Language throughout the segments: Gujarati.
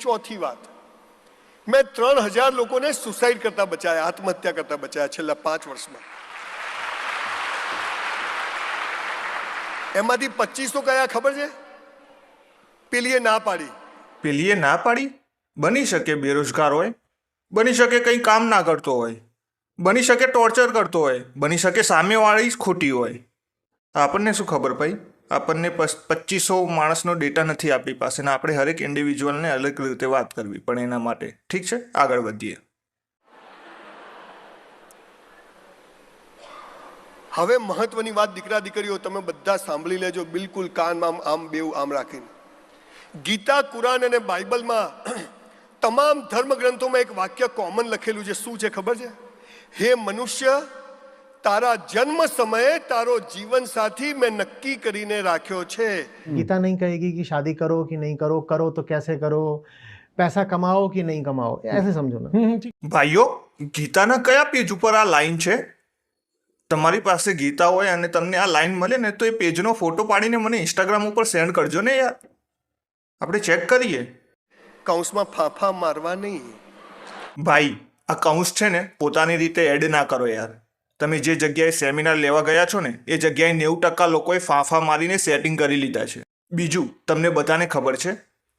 ચોથી વાત. મેં ત્રણ હજાર લોકોને સુસાઇડ કરતા બચાયા, આત્મહત્યા કરતા બચાયા છેલ્લા પાંચ વર્ષમાં. એમાંથી પચીસો કયા ખબર છે? પેલીએ ના પાડી. પેલીએ ના પાડી? બની શકે બેરોજગાર હોય, બની શકે કંઈ કામ ના કરતો હોય, બની શકે ટોર્ચર કરતો હોય, બની શકે સામેવાળી જ ખોટી હોય. આપણને શું ખબર ભાઈ આપણને પચીસો માણસનો ડેટા નથી આપણી પાસે ને આપણે હરેક ઇન્ડિવિજ્યુઅલને અલગ રીતે વાત કરવી પણ એના માટે. ઠીક છે? આગળ વધીએ. હવે મહત્વની વાત દીકરા દીકરીઓ તમે બધા સાંભળી લેજો. બિલકુલ કાનમાં આમ બેવ આમ રાખીને. ગીતા, કુરાન અને બાઇબલમાં તમામ ધર્મ ગ્રંથોમાં એક વાક્ય કોમન લખેલું છે. શું છે ખબર છે? હે મનુષ્ય તારા જન્મ સમયે તારો જીવન સાથી મેં નક્કી કરીને રાખ્યો છે. ગીતા નહીં કહેગી કે શાદી કરો કે નહીં કરો કરો તો કેસે કરો પૈસા કમાઓ કે નહીં કમાઓ એસે સમજો ને. ભાઈઓ ગીતાના કયા પેજ ઉપર આ લાઈન છે? તમારી પાસે ગીતા હોય અને તમને આ લાઈન મળે ને તો એ પેજનો ફોટો પાડીને મને ઇન્સ્ટાગ્રામ ઉપર સેન્ડ કરજો ને યાર. આપણે ચેક કરીએ. કૌંસમાં ફાફા મારવા નહીં. ભાઈ આ કૌંસ છે ને પોતાની રીતે એડ ના કરો યાર. તમે જે જગ્યાએ સેમિનાર લેવા ગયા છો ને, એ જગ્યાએ નેવું ટકા લોકોએ ફાંફા મારીને સેટિંગ કરી લીધા છે. બીજું, તમને બધાને ખબર છે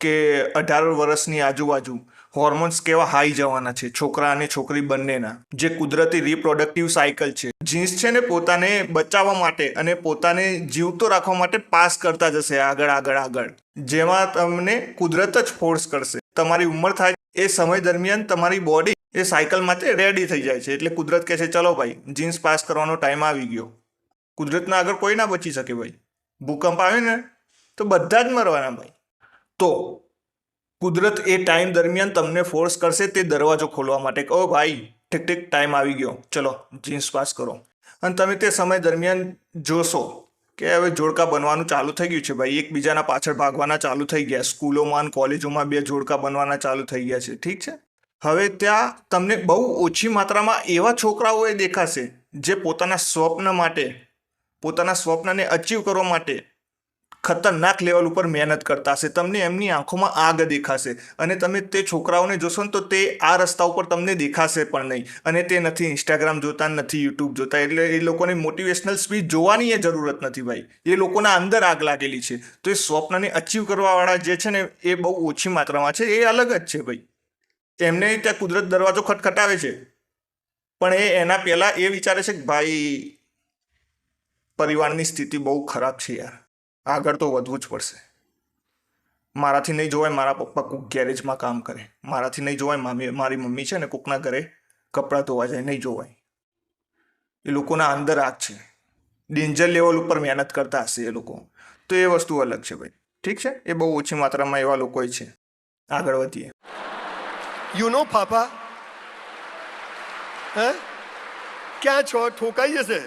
કે અઢાર વર્ષની આજુબાજુ હોર્મોન્સ કેવા હાઈ જવાના છે, છોકરા અને છોકરી બંનેના. જે કુદરતી રિપ્રોડક્ટિવ સાયકલ છે. જીન્સ છે ને પોતાને બચાવવા માટે અને પોતાને જીવતો રાખવા માટે પાસ કરતા જશે આગળ આગળ આગળ. જેમાં તમને કુદરત જ ફોર્સ કરશે. તમારી ઉંમર થાય એ સમય દરમિયાન તમારી બોડી એ સાયકલ માટે રેડી થઈ જાય છે. એટલે કુદરત કહે છે, ચલો ભાઈ જીન્સ પાસ કરવાનો ટાઈમ આવી ગયો. કુદરતના આગળ કોઈ ના બચી શકે ભાઈ. ભૂકંપ આવે ને, તો બધા જ મરવાના ભાઈ. તો કુદરત એ ટાઈમ દરમિયાન તમને ફોર્સ કરશે તે દરવાજો ખોલવા માટે કહો ભાઈ ઠીક ઠીક ટાઈમ આવી ગયો. ચલો જીન્સ પાસ કરો. અને તમે તે સમય દરમિયાન જોશો કે હવે જોડકા બનવાનું ચાલુ થઈ ગયું છે ભાઈ. એકબીજાના પાછળ ભાગવાના ચાલુ થઈ ગયા. સ્કૂલોમાં અને કોલેજોમાં બે જોડકા બનવાના ચાલુ થઈ ગયા છે. ઠીક છે? હવે ત્યાં તમને બહુ ઓછી માત્રામાં એવા છોકરાઓ એ દેખાશે જે પોતાના સ્વપ્ન માટે, પોતાના સ્વપ્નને અચીવ કરવા માટે ખતરનાક લેવલ ઉપર મહેનત કરતા હશે. તમને એમની આંખોમાં આગ દેખાશે અને તમે તે છોકરાઓને જોશો ને તો તે આ રસ્તા ઉપર તમને દેખાશે પણ નહીં. અને તે નથી ઇન્સ્ટાગ્રામ જોતા નથી યુટ્યુબ જોતા. એટલે એ લોકોને મોટિવેશનલ સ્પીચ જોવાની એ જરૂરત નથી ભાઈ. એ લોકોના અંદર આગ લાગેલી છે. તો એ સ્વપ્નને અચીવ કરવાવાળા જે છે ને એ બહુ ઓછી માત્રામાં છે. એ અલગ જ છે ભાઈ. એમને ત્યાં કુદરત દરવાજો ખટખટાવે છે. પણ એ એના પહેલાં એ વિચારે છે કે ભાઈ, પરિવારની સ્થિતિ બહુ ખરાબ છે યાર. આગળ તો વધવું જ પડશે. મારાથી નહીં જોવાય મારા પપ્પા કોઈક ગેરેજમાં કામ કરે. મારાથી નહીં જોવાય મામી, મારી મમ્મી છે ને કોકના ઘરે કપડાં ધોવા જાય, નહીં જોવાય. એ લોકોના અંદર આગ છે. ડેન્જર લેવલ ઉપર મહેનત કરતા હશે એ લોકો. તો એ વસ્તુ અલગ છે ભાઈ. ઠીક છે? એ બહુ ઓછી માત્રામાં એવા લોકો છે. આગળ વધીએ. યુ નો ફાફા હે? ક્યાં છો? ઠોકાઈ જશે.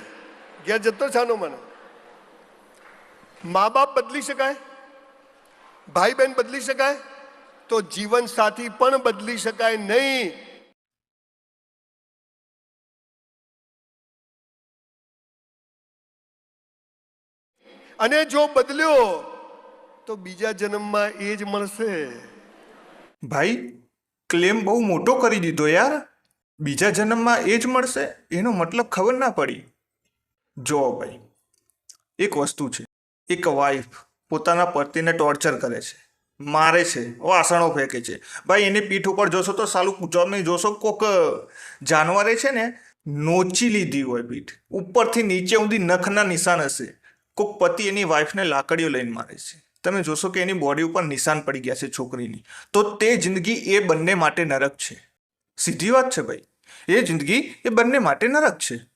ઘેર જતો છાનો મને. મા બાપ બદલી શકાય? ભાઈ બહેન બદલી શકાય? તો જીવન સાથી પણ બદલી શકાય નહીં. અને જો બદલ્યો, તો બીજા જન્મમાં એ જ મળશે. ભાઈ ક્લેમ બહુ મોટો કરી દીધો યાર. બીજા જન્મમાં એ જ મળશે, એનો મતલબ ખબર ના પડી. જો ભાઈ, એક વસ્તુ છે. એક વાઈફ પોતાના પતિને ટોર્ચર કરે છે, મારે છે વાસણો ફેંકે છે. ભાઈ, એની પીઠ ઉપર જોશો તો સાલું તમે જોશો, કોક જાનવરે છે ને, નોચી લીધી હોય પીઠ. ઉપરથી નીચે સુધી નખના નિશાન હશે. કોક પતિ એની વાઈફને લાકડીઓ લઈને મારે છે. તમે જોશો કે એની બોડી ઉપર નિશાન પડી ગયા છે છોકરીની. તો તે જિંદગી એ બંને માટે નરક છે. સીધી વાત છે ભાઈ. એ જિંદગી એ બંને માટે નરક છે.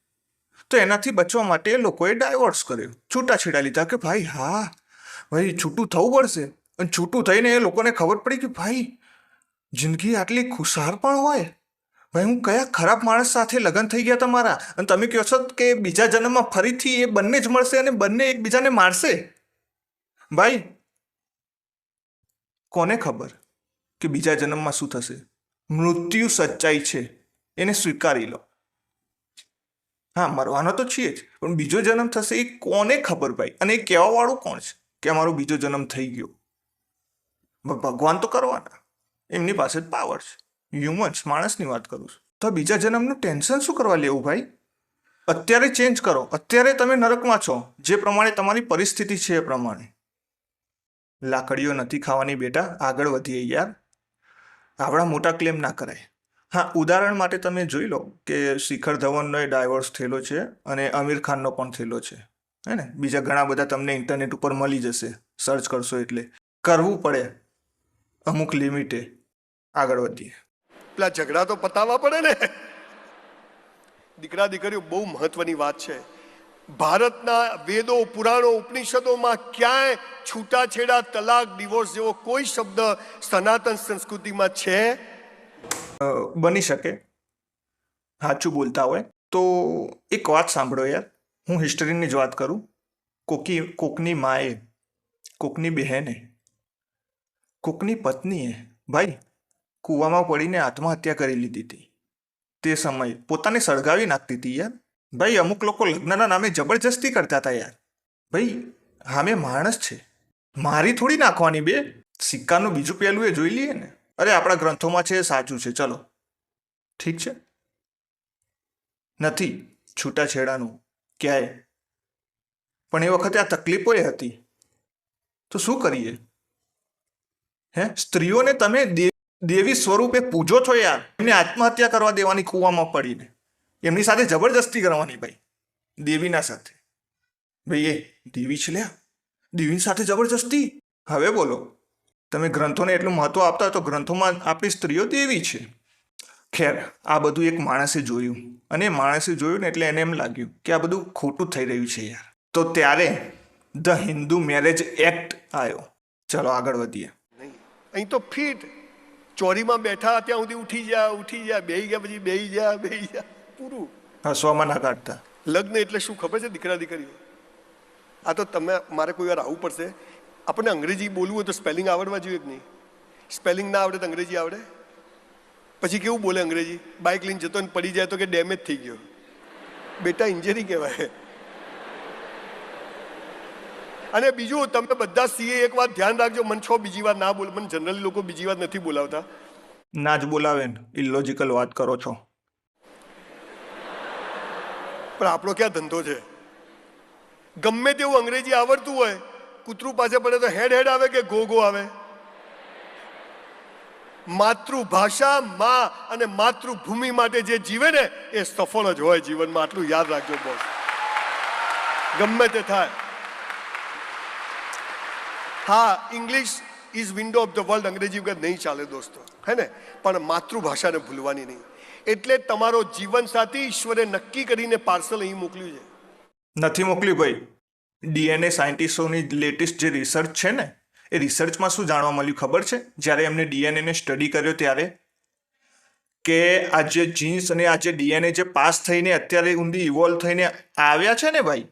તો એનાથી બચવા માટે એ લોકોએ ડાયવોર્સ કર્યો. છૂટાછેડા લીધા કે ભાઈ, હા, ભાઈ, છૂટું થવું પડશે. અને છૂટું થઈને એ લોકોને ખબર પડી કે ભાઈ, જિંદગી આટલી ખુશાલ પણ હોય. ભાઈ, હું કયા ખરાબ માણસ સાથે લગ્ન થઈ ગયા તમારા? અને તમે કહો છો કે બીજા જન્મમાં ફરીથી એ બંને જ મળશે અને બંને એકબીજાને મારશે? ભાઈ, કોને ખબર કે બીજા જન્મમાં શું થશે? મૃત્યુ સચ્ચાઈ છે. એને સ્વીકારી લો. હા, મરવાનો તો છીએ જ, પણ બીજો જન્મ થશે એ કોને ખબર ભાઈ? અને એ કહેવાવાળું કોણ છે કે અમારો બીજો જન્મ થઈ ગયો? ભગવાન તો કરવાના. એમની પાસે જ પાવર છે. હ્યુમન્સ માણસની વાત કરું છું. તો બીજા જન્મનું ટેન્શન શું કરવા લેવું ભાઈ? અત્યારે ચેન્જ કરો. અત્યારે તમે નરકમાં છો. જે પ્રમાણે તમારી પરિસ્થિતિ છે એ પ્રમાણે. લાકડીઓ નથી ખાવાની બેટા, આગળ વધીએ યાર. આવડા મોટા ક્લેમ ના કરાય. હા, ઉદાહરણ માટે તમે જોઈ લો કે શિખર ધવનનો ડાયવોર્સ થયેલો છે અને આમિર ખાનનો પણ થયેલો છે. હે ને? બીજા ઘણા બધા તમને ઇન્ટરનેટ ઉપર મળી જશે. સર્ચ કરશો એટલે. કરવું પડે. અમુક લિમિટે આગળ વધીએ. પેલા ઝઘડા તો પતાવવા પડે ને. દીકરા દીકરીઓ, બહુ મહત્વની વાત છે. ભારતના વેદો, પુરાણો, ઉપનિષદોમાં ક્યાંય છૂટાછેડા, તલાક ડિવોર્સ જેવો કોઈ શબ્દ સનાતન સંસ્કૃતિમાં છે? બની શકે. સાચું બોલતા હોય. તો એક વાત સાંભળો યાર. હું હિસ્ટરીની જ વાત કરું. કોકી, કોકની માએ, કોકની બહેને, કોકની પત્નીએ ભાઈ કૂવામાં પડીને આત્મહત્યા કરી લીધી હતી. તે સમયે પોતાને સળગાવી નાખતી હતી યાર. ભાઈ, અમુક લોકો લગ્નના નામે જબરજસ્તી કરતા હતા યાર. ભાઈ હામે માણસ છે. મારી થોડી નાખવાની બે. સિક્કાનું બીજું પહેલું એ જોઈ લઈએ ને. અરે, આપણા ગ્રંથોમાં છે સાચું છે. ચલો. ઠીક છે? નથી. છૂટાછેડાનું. ક્યાંય? પણ એ વખતે આ તકલીફો એ હતી. તો શું કરીએ? હે? સ્ત્રીઓને તમે દેવી સ્વરૂપે પૂજો છો યાર. એમને આત્મહત્યા કરવા દેવાની કૂવામાં પડીને. એમની સાથે જબરજસ્તી કરવાની ભાઈ. દેવીના સાથે. ભાઈ, એ દેવી છે લ્યા. દેવીની સાથે જબરજસ્તી? હવે બોલો. તમે ગ્રંથોને એટલું મહત્વ આપતા હોય તો ગ્રંથોમાં આપણી સ્ત્રીઓ દેવી છે. ખેર આ બધું એક માણસે જોયું અને માણસે જોયું ને એટલે એને એમ લાગ્યું કે આ બધું ખોટું થઈ રહ્યું છે યાર. તો ત્યારે ધ હિન્દુ મેરેજ એક્ટ આવ્યો. ચલો આગળ વધીએ. અહીં તો ફીટ. ચોરીમાં બેઠા ત્યાં સુધી ઉઠી જા ઉઠી જા બે ગયા પછી બે જા બે જા પૂરું. હસવામાં ના કાઢતા. લગ્ન એટલે શું ખબર છે દીકરા દીકરીઓ? આ તો તમે મારે કોઈ વાર આવવું પડશે. આપણને અંગ્રેજી બોલવું હોય તો સ્પેલિંગ આવડવા જોઈએ કે નહીં? સ્પેલિંગ ના આવડે તો અંગ્રેજી આવડે? પછી કેવું બોલે અંગ્રેજી? બાઇક લઈને જતો ને પડી જાય તો કે ડેમેજ થઈ ગયો. બેટા ઇન્જરી કહેવાય. અને બીજું તમે બધા સીએ એક વાત ધ્યાન રાખજો મને છો બીજી વાર ના બોલ મને જનરલી લોકો બીજી વાર નથી બોલાવતા. ના જ બોલાવે ઇલોજિકલ વાત કરો છો. પણ આપણો ક્યાં ધંધો છે? ગમે તેવું અંગ્રેજી આવડતું હોય કૂતરું પાસે પડે તો હેડ હેડ આવે કે ગો ગો આવે? માતૃભાષા માં અને માતૃભૂમિ માટે જે જીવે ને, એ સફળ જ હોય જીવનમાં. આટલું યાદ રાખજો બોસ ગમે તે થાય. હા English is window of the world અંગ્રેજી વગર નહીં ચાલે દોસ્તો. હે ને? પણ માતૃભાષાને ભૂલવાની નહીં. એટલે તમારો તમારો જીવનસાથી ઈશ્વરે નક્કી કરીને પાર્સલ અહીં મોકલ્યું છે. નથી મોકલ્યું ભાઈ. ડીએનએ સાયન્ટિસ્ટોની લેટેસ્ટ જે રિસર્ચ છે ને, એ રિસર્ચમાં શું જાણવા મળ્યું ખબર છે? જ્યારે એમને ડીએનએને સ્ટડી કર્યો ત્યારે કે આ જે જીન્સ અને આ જે ડીએનએ જે પાસ થઈને અત્યારે ઊંધી ઇવોલ્વ થઈને આવ્યા છે ને ભાઈ,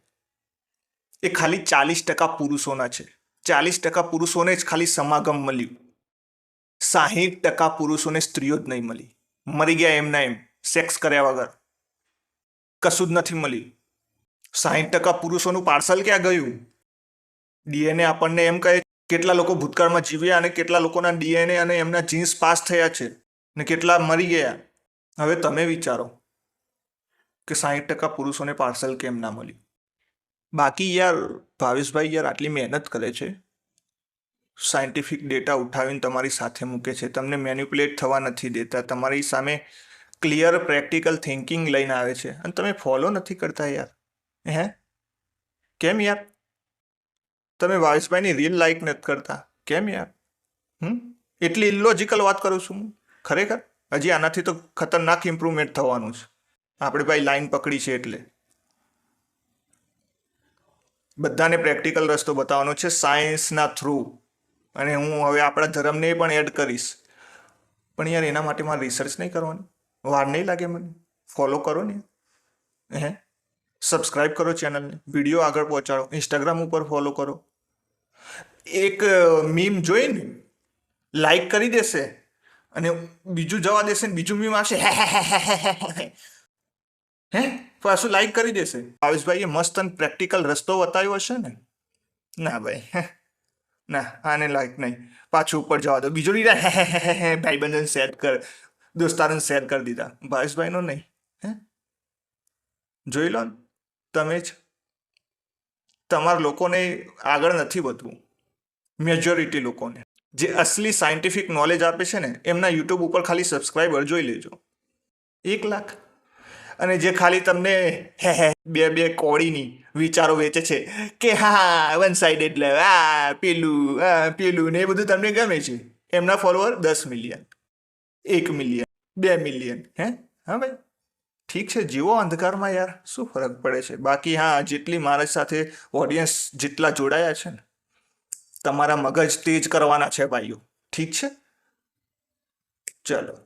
એ ખાલી ચાલીસ ટકા પુરુષોના છે. ચાલીસ ટકા પુરુષોને જ ખાલી સમાગમ મળ્યું. સાહીઠ ટકા પુરુષોને સ્ત્રીઓ જ નહીં મળી. મરી ગયા એમના એમ. સેક્સ કર્યા વગર. કશું જ નથી મળ્યું. સાહીઠ ટકા પુરુષોનું પાર્સલ ક્યાં ગયું? ડીએનએ આપણને એમ કહે કેટલા લોકો ભૂતકાળમાં જીવ્યા અને કેટલા લોકોના ડીએનએ અને એમના જીન્સ પાસ થયા છે ને કેટલા મરી ગયા? હવે તમે વિચારો કે સાહીઠ ટકા પુરુષોને પાર્સલ કેમ ના મળ્યું? બાકી યાર, ભાવેશભાઈ યાર આટલી મહેનત કરે છે. સાયન્ટિફિક ડેટા ઉઠાવીને તમારી સાથે મૂકે છે. તમને મેન્યુપ્યુલેટ થવા નથી દેતા. તમારી સામે ક્લિયર પ્રેક્ટિકલ થિંકિંગ લઈને આવે છે. અને તમે ફોલો નથી કરતા યાર. હે? કેમ યાર? તમે ભાવેશભાઈની રીલ લાઈક નથી કરતા. કેમ યાર? હમ? એટલી ઇલોજિકલ વાત કરું છું હું. ખરેખર? હજી આનાથી તો ખતરનાક ઇમ્પ્રુવમેન્ટ થવાનું છે. આપણે ભાઈ લાઈન પકડી છે એટલે. બધાને પ્રેક્ટિકલ રસ્તો બતાવવાનો છે સાયન્સના થ્રુ અને હું હવે આપણા ધર્મને પણ એડ કરીશ. પણ યાર એના માટે મારે રિસર્ચ નહીં કરવાની. વાર નહીં લાગે મને. ફોલો કરો ને. હે? સબસ્ક્રાઇબ કરો ચેનલને વીડિયો આગળ પહોંચાડો. ઇન્સ્ટાગ્રામ ઉપર ફોલો કરો. એક મીમ જોઈને લાઈક કરી દેશે અને બીજું જવા દેશે ને બીજું મીમ આવશે. હે? પાછું લાઈક કરી દેશે. ભાવેશભાઈએ મસ્ત અને પ્રેક્ટિકલ રસ્તો બતાવ્યો હશે ને? ના ભાઈ. ના, આને લાઈક નહીં. પાછું ઉપર જવા દો. બીજો લીધા. હે હે હે હે ભાઈબંધને શેર કર, દોસ્તારોને શેર કરી દીધા. ભાવેશભાઈનો નહીં. હે? જોઈ લો ને. તમે જ તમારા લોકોને આગળ નથી વધવું. મેજોરિટી લોકોને. જે અસલી સાયન્ટિફિક નોલેજ આપે છે ને, એમના યુટ્યુબ ઉપર ખાલી સબસ્ક્રાઈબર જોઈ લેજો. એક લાખ. અને જે ખાલી તમને હે હે બે બે કોળીની વિચારો વેચે છે કે હા વન સાઈડ એટલે આ, પેલું આ, પેલું ને એ બધું તમને ગમે છે. એમના ફોલોઅર દસ મિલિયન એક મિલિયન બે મિલિયન હે? હા ભાઈ? ઠીક છે, જીવો અંધકારમાં યાર. શું ફરક પડે છે? બાકી હા, જેટલી મારા સાથે ઓડિયન્સ જેટલા જોડાયા છે ને, તમારા મગજ તેજ કરવાના છે ભાઈઓ. ઠીક છે? ચલો.